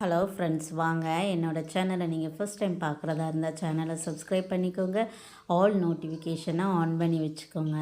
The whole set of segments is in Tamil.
ஹலோ ஃப்ரெண்ட்ஸ் வாங்க. என்னோடய சேனலை நீங்கள் ஃபஸ்ட் டைம் பார்க்குறதா இருந்தால் சேனலை சப்ஸ்கிரைப் பண்ணிக்கோங்க. ஆல் நோட்டிஃபிகேஷனை ஆன் பண்ணி வச்சுக்கோங்க.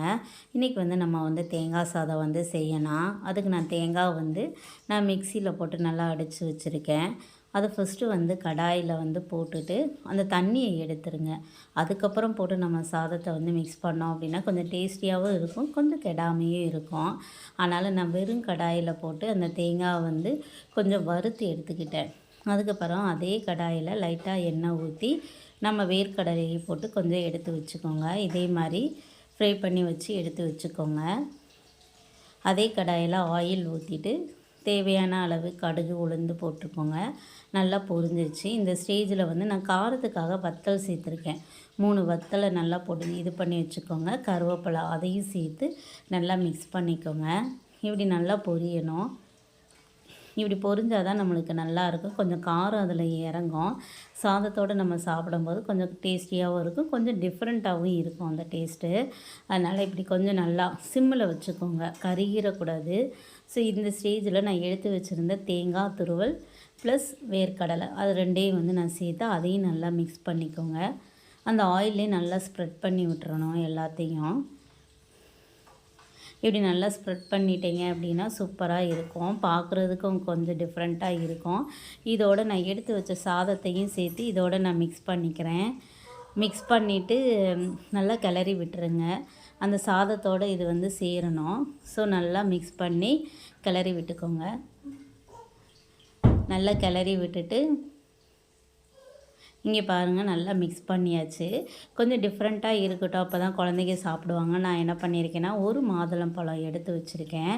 இன்றைக்கி வந்து நம்ம வந்து தேங்காய் சாதம் வந்து செய்யலாம். அதுக்கு நான் தேங்காய் வந்து நான் மிக்சியில் போட்டு நல்லா அடித்து வச்சுருக்கேன். அதை ஃபஸ்ட்டு வந்து கடாயில் வந்து போட்டுட்டு அந்த தண்ணியை எடுத்துருங்க. அதுக்கப்புறம் போட்டு நம்ம சாதத்தை வந்து மிக்ஸ் பண்ணோம் அப்படின்னா கொஞ்சம் டேஸ்டியாகவும் இருக்கும் கொஞ்சம் கெடாமையும் இருக்கும். அதனால் நான் வெறும் கடாயில் போட்டு அந்த தேங்காவை வந்து கொஞ்சம் வறுத்து எடுத்துக்கிட்டேன். அதுக்கப்புறம் அதே கடாயில் லைட்டாக எண்ணெய் ஊற்றி நம்ம வேர்க்கடலையை போட்டு கொஞ்சம் எடுத்து வச்சுக்கோங்க. இதே மாதிரி ஃப்ரை பண்ணி வச்சு எடுத்து வச்சுக்கோங்க. அதே கடாயில் ஆயில் ஊற்றிட்டு தேவையான அளவு கடுகு உளுந்து போட்டுக்கோங்க. நல்லா பொரிஞ்சிருச்சு. இந்த ஸ்டேஜில் வந்து நான் காரத்துக்காக வத்தல் சேர்த்துருக்கேன். மூணு வத்தலை நல்லா போட்டு இது பண்ணி வச்சுக்கோங்க. கருவேப்பிலை அதையும் சேர்த்து நல்லா மிக்ஸ் பண்ணிக்கோங்க. இப்படி நல்லா பொரியணும். இப்படி பொரிஞ்சால் தான் நம்மளுக்கு நல்லாயிருக்கும் கொஞ்சம் காரம் அதில் இறங்கும். சாதத்தோடு நம்ம சாப்பிடும்போது கொஞ்சம் டேஸ்டியாகவும் இருக்கும். கொஞ்சம் டிஃப்ரெண்ட்டாகவும் இருக்கும் அந்த டேஸ்ட்டு அதனால் இப்படி கொஞ்சம் நல்லா சிம்மில் வச்சுக்கோங்க. கருகிடக்கூடாது. ஸோ இந்த ஸ்டேஜில் நான் எடுத்து வச்சுருந்த தேங்காய் துருவல் ப்ளஸ் வேர்க்கடலை அது ரெண்டையும் வந்து நான் சேர்த்து அதையும் நல்லா மிக்ஸ் பண்ணிக்கோங்க. அந்த ஆயிலே நல்லா ஸ்ப்ரெட் பண்ணி விட்டுறணும் எல்லாத்தையும். இப்படி நல்லா ஸ்ப்ரெட் பண்ணிட்டீங்க அப்படின்னா சூப்பராக இருக்கும். பார்க்குறதுக்கும் கொஞ்சம் டிஃப்ரெண்ட்டாக இருக்கும். இதோடு நான் எடுத்து வச்ச சாதத்தையும் சேர்த்து இதோடு நான் மிக்ஸ் பண்ணிக்கிறேன். மிக்ஸ் பண்ணிவிட்டு நல்லா கிளறி விட்டுருங்க. அந்த சாதத்தோடு இது வந்து சேரணும். ஸோ நல்லா மிக்ஸ் பண்ணி கிளறி விட்டுக்கோங்க. நல்லா கிளறி விட்டுட்டு இங்கே பாருங்கள் நல்லா மிக்ஸ் பண்ணியாச்சு. கொஞ்சம் டிஃப்ரெண்ட்டாக இருக்கட்டும். அப்போ தான் குழந்தைங்க சாப்பிடுவாங்க. நான் என்ன பண்ணியிருக்கேன்னா ஒரு மாதுளம் பழம் எடுத்து வச்சுருக்கேன்.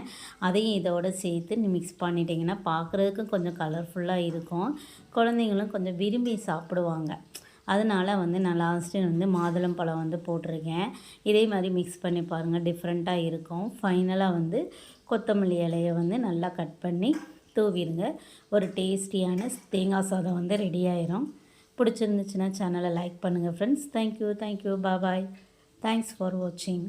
அதையும் இதோடு சேர்த்து மிக்ஸ் பண்ணிட்டீங்கன்னா பார்க்குறதுக்கும் கொஞ்சம் கலர்ஃபுல்லாக இருக்கும். குழந்தைங்களும் கொஞ்சம் விரும்பி சாப்பிடுவாங்க. அதனால் வந்து நான் லாஸ்ட்டு வந்து மாதுளம் பழம் வந்து போட்டிருக்கேன். இதே மாதிரி மிக்ஸ் பண்ணி பாருங்கள் டிஃப்ரெண்ட்டாக இருக்கும். ஃபைனலாக வந்து கொத்தமல்லி இலையை வந்து நல்லா கட் பண்ணி தூவிடுங்க ஒரு டேஸ்டியான தேங்காய் சாதம் வந்து ரெடி ஆயிரும். பிடிச்சிருந்துச்சுன்னா சேனலை லைக் பண்ணுங்கள் friends thank you thank you bye thanks for வாட்சிங்